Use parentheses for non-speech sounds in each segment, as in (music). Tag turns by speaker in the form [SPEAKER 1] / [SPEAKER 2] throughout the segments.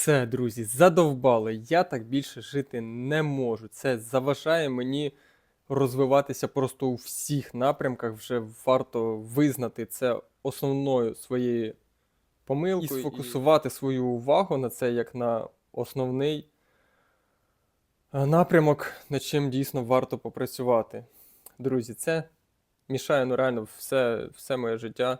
[SPEAKER 1] Все, друзі, задовбали. Я так більше жити не можу. Це заважає мені розвиватися просто у всіх напрямках. Вже варто визнати це основною своєю помилкою і сфокусувати свою увагу на це як на основний е, напрямок, над чим дійсно варто попрацювати. Друзі, це мішає ну реально все, все моє життя.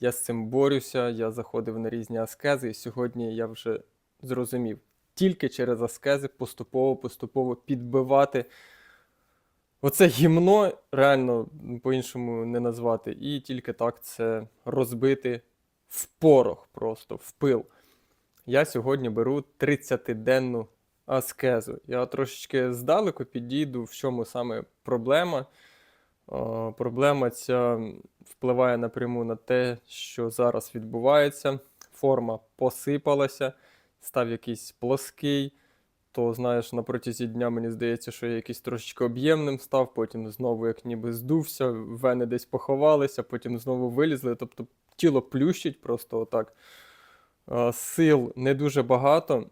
[SPEAKER 1] Я з цим борюся, я заходив на різні аскези, і сьогодні я вже зрозумів, тільки через аскези поступово-поступово підбивати оце гімно, реально по-іншому не назвати, і тільки так це розбити в порох просто, в пил. Я сьогодні беру 30-денну аскезу. Я трошечки здалеку підійду, в чому саме проблема. О, Проблема ця впливає напряму на те, що зараз відбувається. Форма посипалася, став якийсь плоский. То, знаєш, на протязі дня мені здається, що я якийсь трошечки об'ємним став, потім знову як ніби здувся, вени десь поховалися, потім знову вилізли. Тобто тіло плющить просто отак. Сил не дуже багато.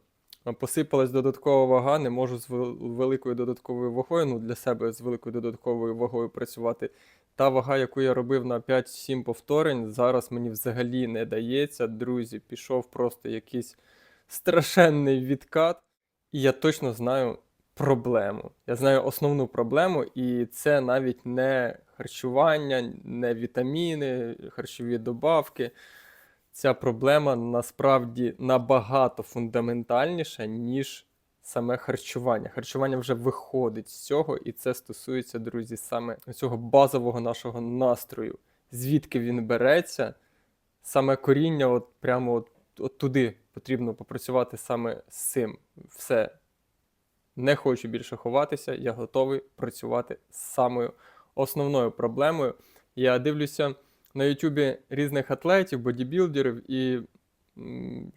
[SPEAKER 1] Посипалась додаткова вага, не можу з великою додатковою вагою, ну для себе з великою додатковою вагою працювати. Та вага, яку я робив на 5-7 повторень, зараз мені взагалі не дається. Друзі, пішов просто якийсь страшенний відкат. І я точно знаю проблему. Я знаю основну проблему, і це навіть не харчування, не вітаміни, харчові добавки. Ця проблема насправді набагато фундаментальніша, ніж саме харчування. Харчування вже виходить з цього, і це стосується, друзі, саме цього базового нашого настрою. Звідки він береться, саме коріння, от прямо от, от туди потрібно попрацювати саме з цим. Все. Не хочу більше ховатися, я готовий працювати з самою основною проблемою. Я дивлюся на Ютубі різних атлетів, бодібілдерів, і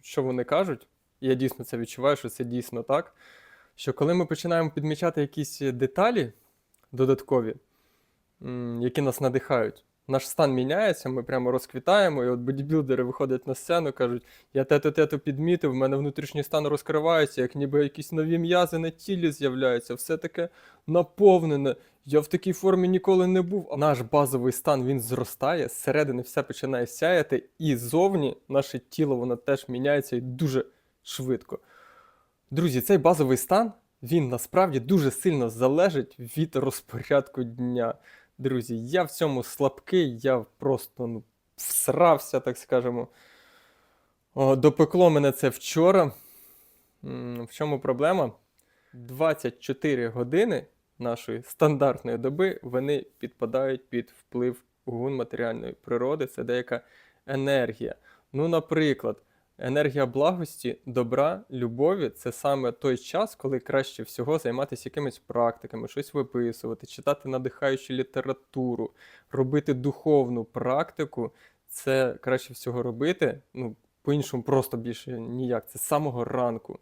[SPEAKER 1] що вони кажуть, я дійсно це відчуваю, що це дійсно так. Що коли ми починаємо підмічати якісь деталі додаткові, які нас надихають, наш стан міняється, ми прямо розквітаємо, і от бодібілдери виходять на сцену, кажуть, я те-то, те-то підмітив, в мене внутрішній стан розкривається, як ніби якісь нові м'язи на тілі з'являються, все таке наповнене. Я в такій формі ніколи не був. А Наш базовий стан він зростає, зсередини все починає сяяти, і зовні наше тіло воно теж міняється і дуже швидко. Друзі, цей базовий стан він насправді дуже сильно залежить від розпорядку дня. Друзі, я в цьому слабкий, я просто ну, всрався, так скажемо. О, допекло мене це вчора. В чому проблема? 24 години нашої стандартної доби вони підпадають під вплив гун матеріальної природи. Це деяка енергія. Ну, наприклад, енергія благості, добра, любові це саме той час, коли краще всього займатися якимись практиками, щось виписувати, читати надихаючу літературу, робити духовну практику. Це краще всього робити. Ну, по-іншому просто більше ніяк. Це з самого ранку.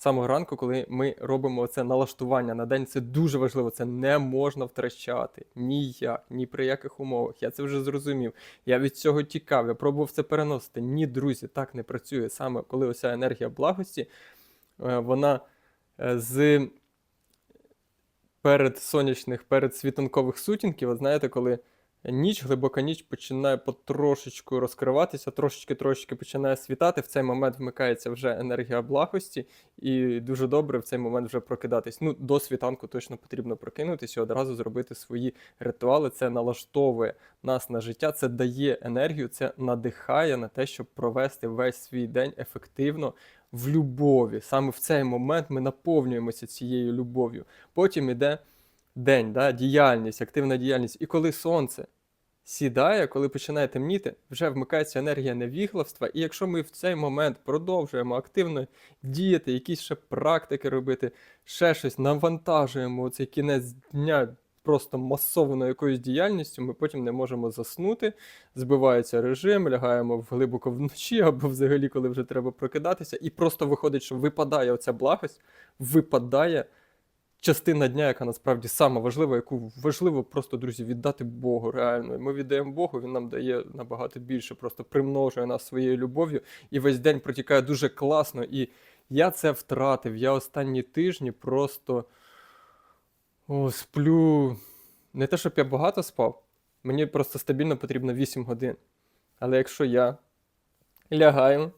[SPEAKER 1] Самого ранку, коли ми робимо це налаштування на день, це дуже важливо. Це не можна втрачати ніяк, ні при яких умовах. Я це вже зрозумів. Я від цього тікав, я пробував це переносити. Ні, друзі, так не працює. Саме коли оця енергія благості, е, вона е, з перед сонячних, перед світанкових сутінків, от знаєте, коли ніч, глибока ніч починає потрошечку розкриватися, трошечки-трошечки починає світати. В цей момент вмикається вже енергія благості, і дуже добре в цей момент вже прокидатись. Ну, до світанку точно потрібно прокинутися і одразу зробити свої ритуали. Це налаштовує нас на життя, це дає енергію, це надихає на те, щоб провести весь свій день ефективно. В любові. Саме в цей момент ми наповнюємося цією любов'ю. Потім іде день, да, діяльність, активна діяльність. І коли сонце сідає, коли починає темніти, вже вмикається енергія невігластва. І якщо ми в цей момент продовжуємо активно діяти, якісь ще практики робити, ще щось навантажуємо цей кінець дня просто масованою якоюсь діяльністю, ми потім не можемо заснути, збивається режим, лягаємо глибоко вночі, (laughs) або взагалі, коли вже треба прокидатися, і просто виходить, що випадає оця благость, випадає частина дня, яка насправді сама важлива, яку важливо просто, друзі, віддати Богу реально. Ми віддаємо Богу, він нам дає набагато більше, просто примножує нас своєю любов'ю, і весь день протікає дуже класно і Я це втратив. Я останні тижні просто о, сплю. Не те, щоб я багато спав, мені просто стабільно потрібно 8 годин. Але якщо я лягаю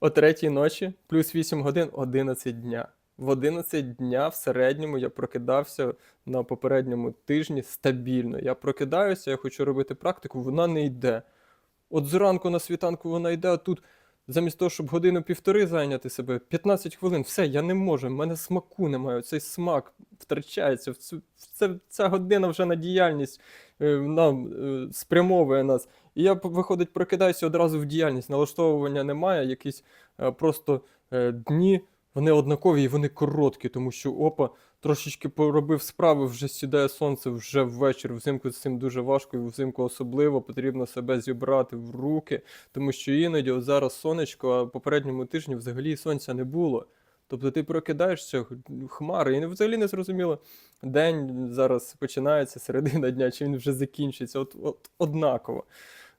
[SPEAKER 1] о 3 ночі, плюс 8 годин 11 дня. В 11 дня в середньому я прокидався на попередньому тижні стабільно. Я прокидаюся, я хочу робити практику, вона не йде. От зранку на світанку вона йде, а тут замість того, щоб годину-півтори зайняти себе, 15 хвилин, все, я не можу, в мене смаку немає, цей смак втрачається. Цю- Це, ця година вже на діяльність е, нам е, спрямовує нас. І я, виходить, прокидаюся одразу в діяльність. Налаштовування немає, якісь е, просто дні, вони однакові і вони короткі, тому що опа, трошечки поробив справи, вже сідає сонце, вже ввечері. Взимку з цим дуже важко, і взимку особливо потрібно себе зібрати в руки, тому що іноді от зараз сонечко, а попередньому тижні взагалі сонця не було. Тобто ти прокидаєшся, хмари, і взагалі не зрозуміло, день зараз починається, середина дня, чи він вже закінчиться. От, от однаково,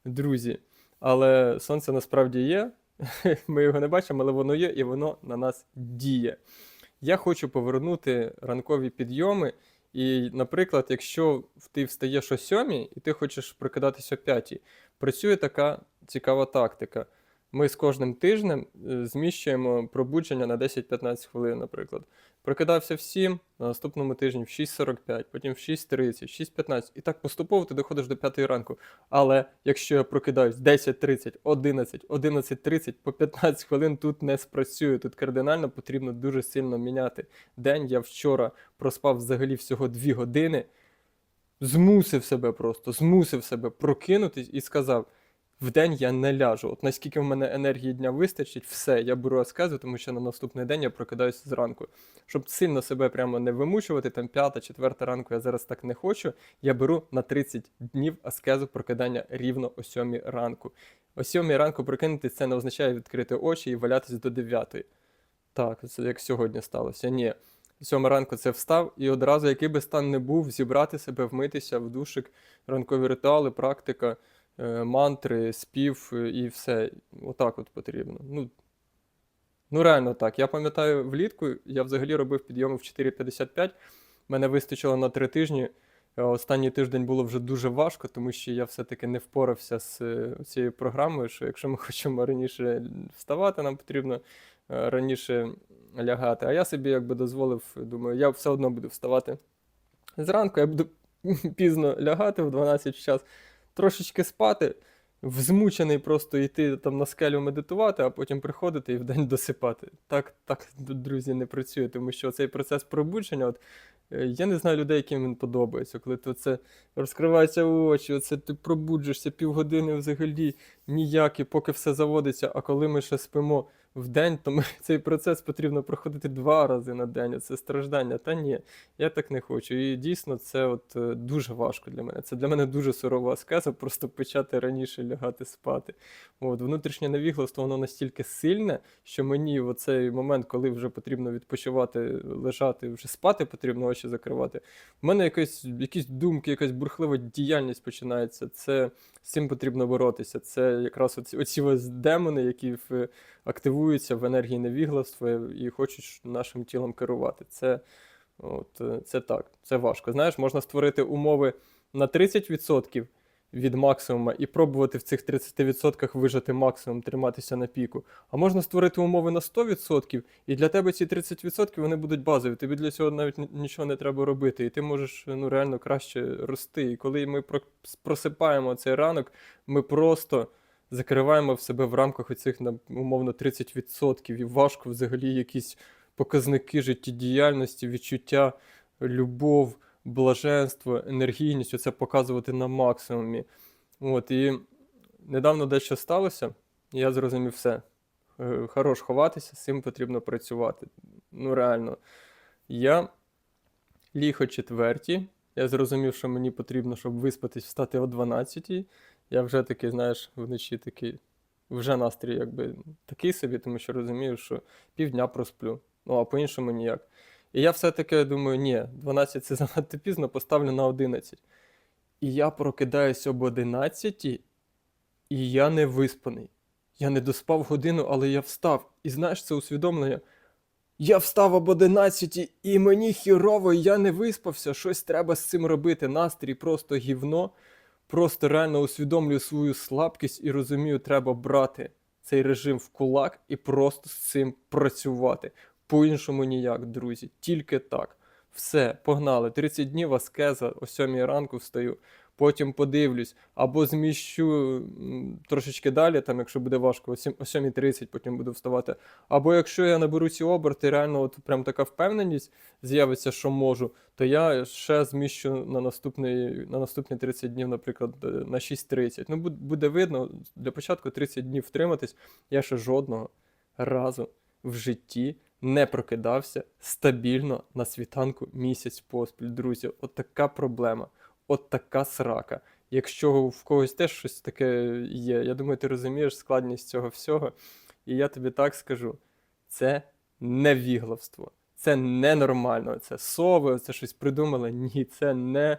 [SPEAKER 1] друзі. Але сонце насправді є. (laughs) Ми його не бачимо, але воно є і воно на нас діє. Я хочу повернути ранкові підйоми. І, наприклад, якщо ти встаєш о 7 і ти хочеш прокидатися о 5, працює така цікава тактика. Ми з кожним тижнем е, зміщуємо пробудження на 10-15 хвилин, наприклад. Прокидався в 7, на наступному тижні в 6.45, потім в 6.30, 6.15. І так поступово ти доходиш до 5 ранку. Але якщо я прокидаюсь 10.30, 11, 11.30, по 15 хвилин тут не спрацює. Тут кардинально потрібно дуже сильно міняти день. Я вчора проспав взагалі всього 2 години, змусив себе просто, змусив себе прокинутись і сказав. Вдень я не ляжу. От наскільки в мене енергії дня вистачить, все, я беру аскезу, тому що на наступний день я прокидаюся зранку. Щоб сильно себе прямо не вимучувати, там п'ята, четверта ранку я зараз так не хочу. Я беру на 30 днів аскезу прокидання рівно о 7 ранку. О 7 ранку прокинутись це не означає відкрити очі і валятись до 9. Так, це як сьогодні сталося. Ні. Сьома ранку це встав, і одразу, який би стан не був, зібрати себе, вмитися в душик, ранкові ритуали, практика мантри, спів е, і все. Отак от потрібно. Ну, ну реально так. Я пам'ятаю влітку, я взагалі робив підйоми в 4.55. Мене вистачило на три тижні. Е, Останній тиждень було вже дуже важко, тому що я все-таки не впорався з е, цією програмою, що якщо ми (laughs) хочемо раніше вставати, нам потрібно е, раніше лягати. А я собі якби дозволив, думаю, я все одно буду вставати зранку, я буду (laughs) пізно лягати в 12 час трошечки спати, взмучений просто йти там на скелю медитувати, а потім приходити і вдень досипати. Так, так, друзі, не працює, тому що цей процес пробудження, от, е, я не знаю людей, яким він подобається, коли ти це розкриваються очі, оце ти пробуджишся півгодини взагалі ніякі, поки все заводиться, а коли ми ще спимо в день, то ми, (laughs) цей процес потрібно проходити два рази на день. Це страждання. Та ні, я так не хочу. І дійсно це от е, дуже важко для мене. Це для мене дуже сурова аскеза, (laughs) просто почати раніше лягати спати. От, внутрішнє невігластво, воно настільки сильне, що мені в цей момент, коли вже потрібно відпочивати, лежати, вже спати потрібно очі закривати. В мене якась, якісь думки, якась бурхлива діяльність починається. Це з цим потрібно боротися. Це якраз оці, оці демони, які в, активуються в енергії невігластва і хочуть нашим тілом керувати. Це, от, е, це так, це важко. Знаєш, можна створити умови на 30% від максимума і пробувати в цих 30% вижати максимум, триматися на піку. А можна створити умови на 100%, і для тебе ці 30% вони будуть базові. Тобі для цього навіть нічого не треба робити, і ти можеш ну, реально краще рости. І коли ми просипаємо цей ранок, ми просто закриваємо в себе в рамках оцих умовно 30%, і важко взагалі якісь показники життєдіяльності, відчуття, любов, блаженство, енергійність, оце показувати на максимумі. От, і недавно дещо сталося, і я зрозумів все. Е, Хорош ховатися, з цим потрібно працювати. Ну, реально. Я ліг о четвертій. Я зрозумів, що мені потрібно, щоб виспатись, встати о 12 Я вже такий, знаєш, вночі такий, вже настрій якби такий собі, тому що розумію, що півдня просплю. Ну, а по-іншому ніяк. І я все-таки думаю, ні, 12 це (laughs) занадто пізно, поставлю на 11. І я прокидаюсь об 11, і я не виспаний. Я не доспав годину, але я встав. І знаєш, це усвідомлення. Я встав об 11 і мені хірово, я не виспався, щось треба з цим робити. Настрій просто гівно. Просто реально усвідомлюю свою слабкість і розумію, треба брати цей режим в кулак і просто з цим працювати. По-іншому ніяк, друзі. Тільки так. Все, погнали. 30 днів аскеза, о 7 ранку встаю. Потім подивлюсь, або зміщу трошечки далі, там, якщо буде важко, о сім- о 7.30 потім буду вставати. Або якщо я наберу ці оберти, реально от прям така впевненість з'явиться, що можу, то я ще зміщу на наступний, на наступні 30 днів, наприклад, е, на 6.30. Ну, буде видно, для початку 30 днів втриматись. Я ще жодного разу в житті не прокидався стабільно на світанку місяць поспіль. Друзі, от така проблема, от така срака. Якщо в когось теж щось таке є, я думаю, ти розумієш складність цього всього. І я тобі так скажу: це невіглавство, це ненормально, це сови, це щось придумали. Ні, це не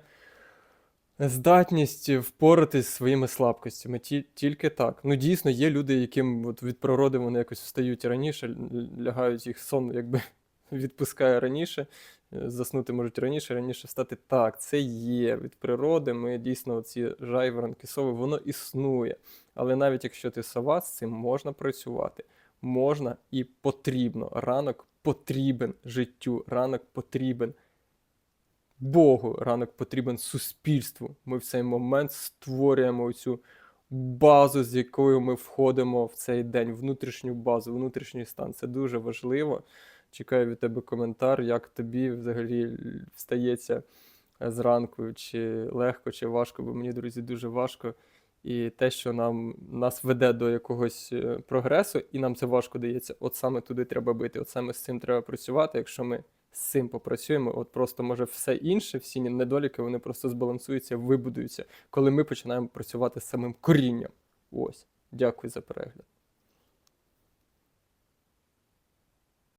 [SPEAKER 1] здатність впоратись зі своїми слабкостями. Ті, тільки так. Ну, дійсно, є люди, яким от від природи вони якось встають раніше, лягають їх сон, якби (laughs) відпускає раніше, заснути можуть раніше, раніше встати. Так, це є від природи. Ми дійсно ці жайворонки, сови, воно існує. Але навіть якщо ти сова, з цим можна працювати. Можна і потрібно. Ранок потрібен життю, ранок потрібен Богу, ранок потрібен суспільству. Ми в цей момент створюємо цю базу, з якою ми входимо в цей день, внутрішню базу, внутрішній стан. Це дуже важливо. Чекаю від тебе коментар, як тобі взагалі встається е, зранку, чи легко, чи важко, бо мені, друзі, дуже важко. І те, що нам нас веде до якогось е, прогресу, і нам це важко дається, от саме туди треба бити, от саме з цим треба працювати. Якщо ми з цим попрацюємо, от просто може все інше, всі недоліки, вони просто збалансуються, вибудуються, коли ми починаємо працювати з самим корінням. Ось, дякую за перегляд.